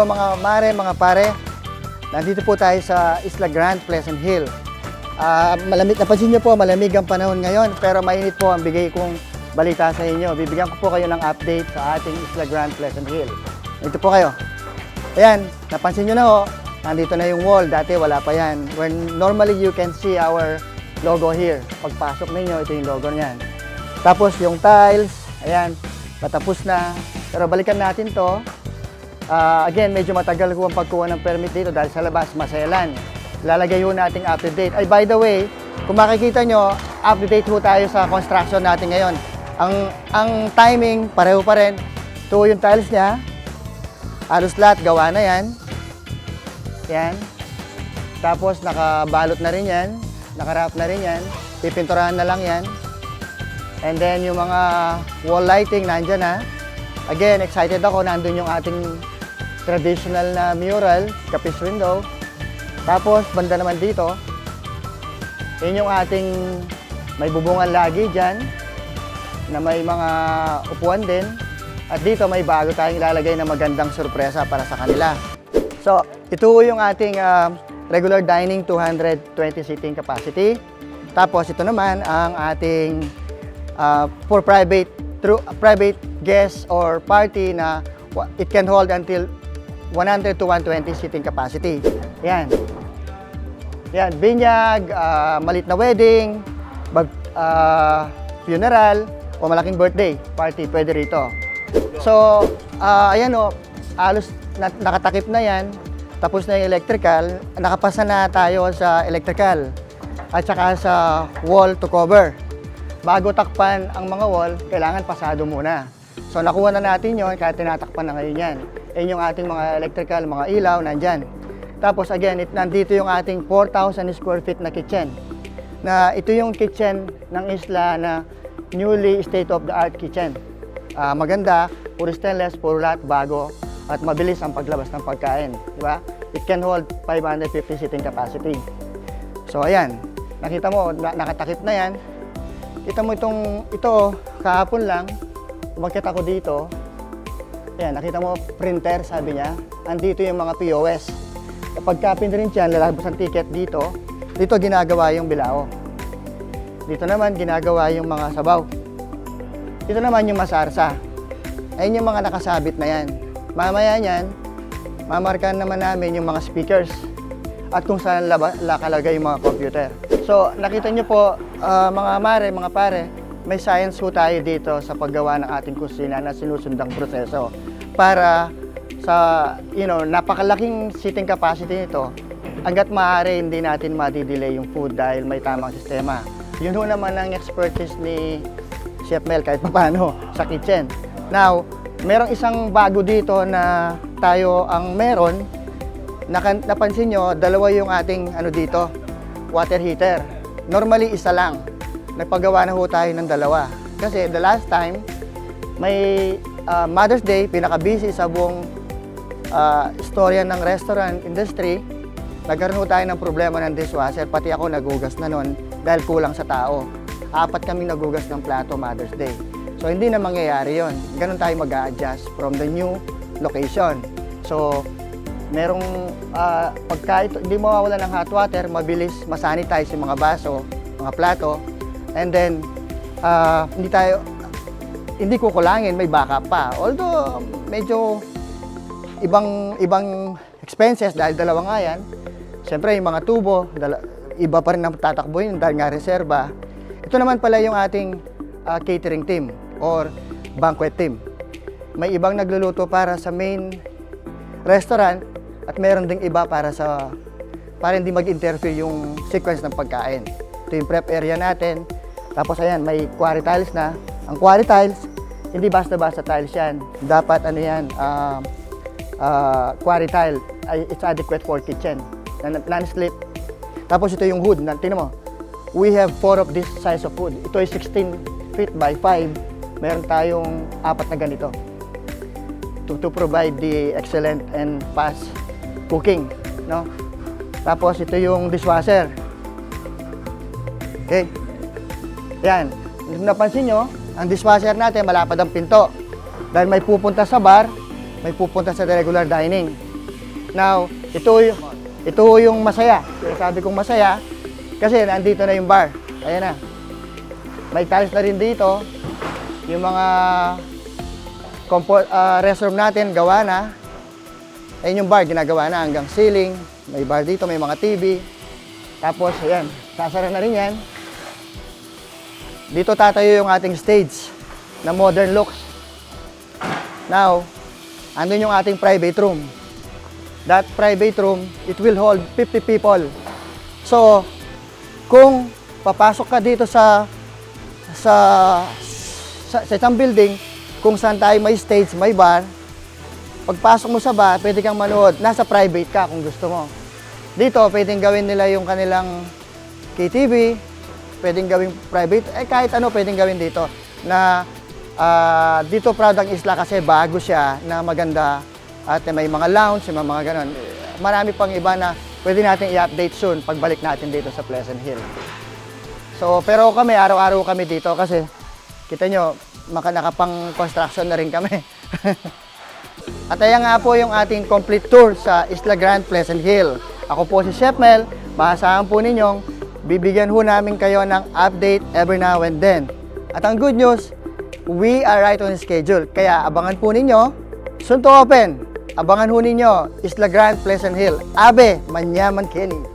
Hello mga mare, mga pare. Nandito po tayo sa Isla Grand Pleasant Hill. Ah, malamig, napansin niyo po, malamig ang panahon ngayon, pero mainit po ang bigay kong balita sa inyo. Bibigyan ko po kayo ng update sa ating Isla Grand Pleasant Hill. Ito po kayo. Ayan, napansin niyo na ho, nandito na yung wall. Dati wala pa yan. When normally you can see our logo here. Pagpasok ninyo, ito yung logo niyan. Tapos yung tiles, ayan, patapos na. Pero balikan natin to. Ah, again, medyo matagal ko ang pagkuha ng permit dito dahil sa labas, maselan. Lalagay ho nating up to date. Ay, by the way, kung makikita nyo, up to date ho tayo sa construction natin ngayon. Ang, ang timing, pareho pa rin. Ito yung tiles niya. Halos lahat, gawa na yan. Yan. Tapos, nakabalot na rin yan. Nakarap na rin yan. Pipinturahan na lang yan. And then, yung mga wall lighting, nandyan na. Again, excited ako. Nandun yung ating traditional na mural, kapis window. Tapos, banda naman dito, yun yung ating may bubungan lagi dyan, na may mga upuan din. At dito, may bago tayong ilalagay na magandang sorpresa para sa kanila. So, ito yung ating ah, regular dining 220 seating capacity. Tapos, ito naman ang ating uh, for private through private guests or party na it can hold until 100 to 120 seating capacity. Yan. Yan, binyag, ah, malit na wedding, bag, ah, funeral, o malaking birthday party, pwede rito. So, ah, ayan o, alos na, nakatakip na yan, tapos na yung electrical, nakapasa na tayo sa electrical at saka sa wall to cover. Bago takpan ang mga wall, kailangan pasado muna. So nakuha na natin yon kaya tinatakpan na ngayon yan. Yan yung ating mga electrical, mga ilaw, nandyan. Tapos again, it, nandito yung ating 4,000 square feet na kitchen. Na ito yung kitchen ng isla na newly state-of-the-art kitchen. Ah, maganda, puro stainless, puro lahat bago, at mabilis ang paglabas ng pagkain. Di ba? It can hold 550 seating capacity. So ayan, nakita mo, na- nakatakip na yan. Kita mo itong, ito, kahapon lang, umakyat ako dito. Ayan, nakita mo, printer, sabi niya. Andito yung mga POS. Kapag ka-print yan, lalabas ang ticket dito. Dito ginagawa yung bilao. Dito naman ginagawa yung mga sabaw. Dito naman yung masarsa. Ayun yung mga nakasabit na yan. Mamaya niyan, mamarkahan naman namin yung mga speakers at kung saan laba, nakalagay yung mga computer. So, nakita nyo po, ah, mga mare, mga pare, may science po tayo dito sa paggawa ng ating kusina na sinusundang proseso para sa, you know, napakalaking seating capacity nito, hanggat maaari hindi natin madidelay yung food dahil may tamang sistema. Yun ho naman ang expertise ni Chef Mel kahit paano sa kitchen. Now, merong isang bago dito na tayo ang meron napansin nyo, dalawa yung ating ano dito, water heater. Normally, isa lang. Nagpagawa na ho tayo ng dalawa. Kasi the last time, may ah, Mother's Day, pinaka-busy sa buong ah, istorya ng restaurant industry. Nagkaroon tayo ng problema ng dishwasher, pati ako nagugas na nun dahil kulang sa tao. Apat kami nagugas ng plato Mother's Day. So hindi na mangyayari yon. Ganun tayo mag adjust from the new location. So merong ah, pagka ito, hindi mawawala ng hot water, mabilis masanitize yung mga baso, mga plato, and then ah, hindi tayo hindi kukulangin, may backup pa. Although medyo ibang ibang expenses dahil dalawa nga yan. Siyempre yung mga tubo, dala- iba pa rin ang tatakbo yun dahil nga reserba. Ito naman pala yung ating ah, catering team or banquet team. May ibang nagluluto para sa main restaurant at meron ding iba para sa para hindi mag-interfere yung sequence ng pagkain. Ito yung prep area natin. Tapos ayan, may quarry tiles na. Ang quarry tiles, hindi basta-basta tiles yan. Dapat ano yan, ah ah, quarry tile, it's adequate for kitchen. Non- Non-slip. Tapos ito yung hood. Na, tingnan mo, we have four of this size of wood. Ito ay 16 feet by 5. Meron tayong apat na ganito to, to provide the excellent and fast cooking, no? Tapos ito yung dishwasher. Okay. Yan. Napansin nyo, ang dishwasher natin malapad ang pinto. Dahil may pupunta sa bar, may pupunta sa regular dining. Now, ito, ito yung masaya. Sabi kong masaya kasi nandito na yung bar. Ayan na. May tiles na rin dito. Yung mga compo- ah, restroom natin, gawa na. Ayun yung bar, ginagawa na hanggang ceiling. May bar dito, may mga TV. Tapos, ayan, sasara na rin yan. Dito tatayo yung ating stage na modern looks. Now, andun yung ating private room. That private room, it will hold 50 people. So, kung papasok ka dito sa sa sa, sa isang building kung saan tayo may stage, may bar, pagpasok mo sa bar, pwede kang manood. Nasa private ka kung gusto mo. Dito, pwedeng gawin nila yung kanilang KTV, pwedeng gawing private, eh kahit ano pwedeng gawin dito. Na ah, dito proud ang isla kasi bago siya na maganda at may mga lounge, may mga ganon. Marami pang iba na pwede natin i-update soon pagbalik natin dito sa Pleasant Hill. So, pero kami, araw-araw kami dito kasi kita nyo, maka nakapang construction na rin kami. At ayan nga po yung ating complete tour sa Isla Grand Pleasant Hill. Ako po si Chef Mel, maasahan po ninyong bibigyan ho namin kayo ng update every now and then. At ang good news, we are right on schedule. Kaya abangan po ninyo, soon to open. Abangan ho ninyo, Isla Grand Pleasant Hill. Abe, Manyaman Kenny.